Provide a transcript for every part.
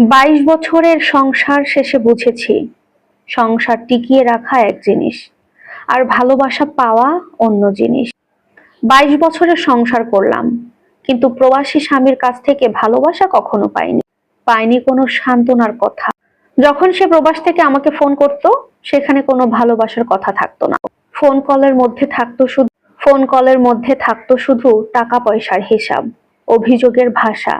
বাইশ বছরের সংসার শেষে বুঝেছি, সংসার টিকিয়ে রাখা এক জিনিস আর ভালোবাসা পাওয়া অন্য জিনিস। বাইশ বছরের সংসার করলাম, কিন্তু প্রবাসী স্বামীর কাছ থেকে ভালোবাসা কখনো পাইনি। পাইনি কোনো সান্ত্বনার কথা। যখন সে প্রবাস থেকে আমাকে ফোন করত, সেখানে কোনো ভালোবাসার কথা থাকতো না। ফোন কলের মধ্যে থাকতো শুধু ফোন কলের মধ্যে থাকতো শুধু টাকা পয়সার হিসাব, অভিযোগের ভাষা,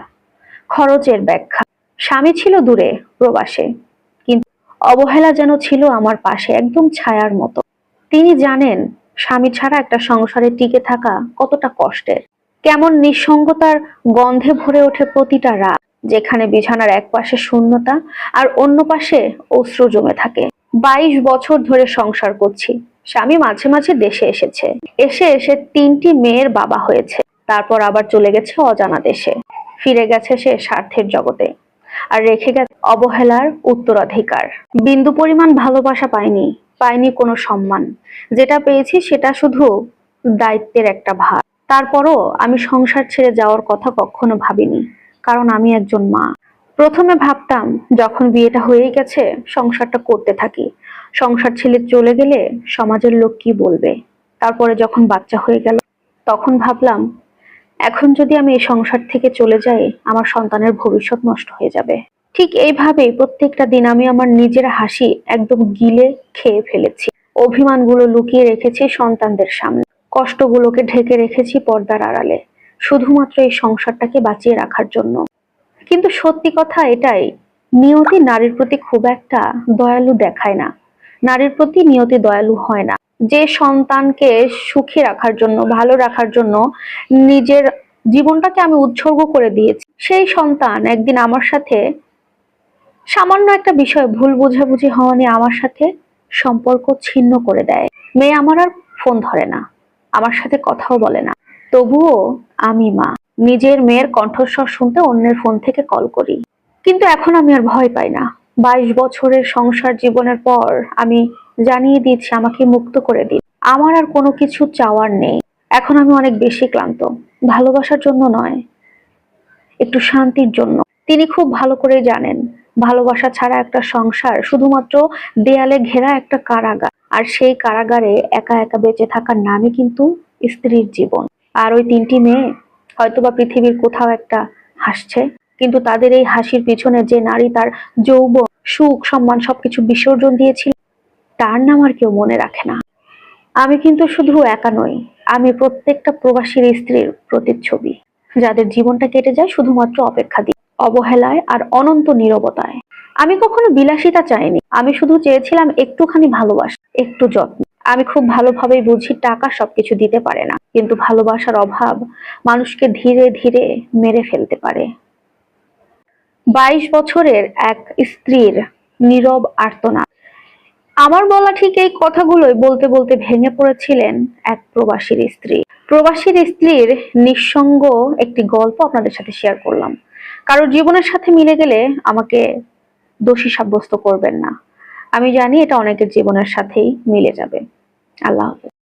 খরচের ব্যাখ্যা। স্বামী ছিল দূরে প্রবাসে, কিন্তু অবহেলা যেন ছিল আমার পাশে একদম ছায়ার মতো। তিনি জানেন, স্বামী ছাড়া একটা সংসারে টিকে থাকা কতটা কষ্টের। কেমন নিঃসঙ্গতার গন্ধে ভরে ওঠে প্রতিটা রাত, যেখানে বিছানার এক পাশে শূন্যতা আর অন্য পাশে অশ্রু জমে থাকে। বাইশ বছর ধরে সংসার করছি, স্বামী মাঝে মাঝে দেশে এসেছে। এসে এসে তিনটি মেয়ের বাবা হয়েছে, তারপর আবার চলে গেছে অজানা দেশে। ফিরে গেছে সে স্বার্থের জগতে। আর রেখে গেছে অবহেলার উত্তরাধিকার। বিন্দু পরিমাণ ভালোবাসা পাইনি পাইনি কোনো সম্মান। যেটা পেয়েছি সেটা শুধু দায়িত্বের একটা ভার। তারপরও আমি সংসার ছেড়ে যাওয়ার কথা কখনো ভাবিনি, কারণ আমি একজন মা। প্রথমে ভাবতাম, যখন বিয়েটা হয়ে গেছে, সংসারটা করতে থাকি। সংসার ছেলে চলে গেলে সমাজের লোক কি বলবে? তারপরে যখন বাচ্চা হয়ে গেল, তখন ভাবলাম এখন যদি আমি এই সংসার থেকে চলে যাই, আমার সন্তানের ভবিষ্যৎ নষ্ট হয়ে যাবে। ঠিক এইভাবেই প্রত্যেকটা দিন আমি আমার নিজের হাসি একদম গিলে খেয়ে ফেলেছি। অভিমানগুলো লুকিয়ে রেখেছি সন্তানদের সামনে। কষ্টগুলোকে ঢেকে রেখেছি পর্দার আড়ালে। শুধুমাত্র এই সংসারটাকে বাঁচিয়ে রাখার জন্য। কিন্তু সত্যি কথা এটাই, নিয়তি নারীর প্রতি খুব একটা দয়ালু দেখায় না। নারীর প্রতি নিয়তি দয়ালু হয় না। যে সন্তানকে সুখী রাখার জন্য, ভালো রাখার জন্য নিজের জীবনটাকে আমি উৎসর্গ করে দিয়েছি। সেই সন্তান একদিন আমার সাথে সামান্য একটা বিষয় ভুল বোঝাবুঝি হওয়া নিয়ে আমার সাথে সম্পর্ক ছিন্ন করে দেয়। মেয়ে আমার আর ফোন ধরে না, আমার সাথে কথাও বলে না। তবুও আমি মা, নিজের মেয়ের কণ্ঠস্বর শুনতে অন্যের ফোন থেকে কল করি। কিন্তু এখন আমি আর ভয় পাই না। বাইশ বছরের সংসার জীবনের পর আমি জানিয়ে দিয়েছি, আমাকে মুক্ত করে দিন। আমার আর কোনো কিছু চাওয়ার নেই। এখন আমি অনেক বেশি ক্লান্ত। ভালোবাসার জন্য নয়, একটু শান্তির জন্য। তিনি খুব ভালো করে জানেন, ভালোবাসা ছাড়া একটা সংসার শুধুমাত্র দেয়ালে ঘেরা একটা কারাগার। আর সেই কারাগারে একা একা বেঁচে থাকার নামই কিন্তু স্ত্রীর জীবন। আর ওই তিনটি মেয়ে হয়তোবা পৃথিবীর কোথাও একটা হাসছে, কিন্তু তাদের এই হাসির পিছনে যে নারী তার যৌবন, সুখ, সম্মান সবকিছু বিসর্জন দিয়েছিল তার নাম আর কেউ মনে রাখে না। আমি কিন্তু শুধু একা নই, আমি প্রত্যেকটা প্রবাসীর স্ত্রীর প্রতিচ্ছবি। যাদের জীবনটা কেটে যায় শুধুমাত্র অপেক্ষা দিয়ে, অবহেলায় আর অনন্ত নীরবতায়। আমি কখনো বিলাসিতা চাইনি, আমি শুধু চেয়েছিলাম একটুখানি ভালোবাসা, একটু যত্ন। আমি খুব ভালোভাবেই বুঝি টাকা সবকিছু দিতে পারে না, কিন্তু ভালোবাসার অভাব মানুষকে ধীরে ধীরে মেরে ফেলতে পারে। বাইশ বছরের এক স্ত্রীর নীরব আর্তনাদ আমার বলা ঠিক এই কথাগুলোই বলতে বলতে ভেঙে পড়েছিলেন এক প্রবাসীর স্ত্রী। প্রবাসীর স্ত্রীর নিঃসঙ্গ একটি গল্প আপনাদের সাথে শেয়ার করলাম। কারও জীবনের সাথে মিলে গেলে আমাকে দোষী সাব্যস্ত করবেন না। আমি জানি এটা অনেকের জীবনের সাথেই মিলে যাবে। আল্লাহ হাফেজ।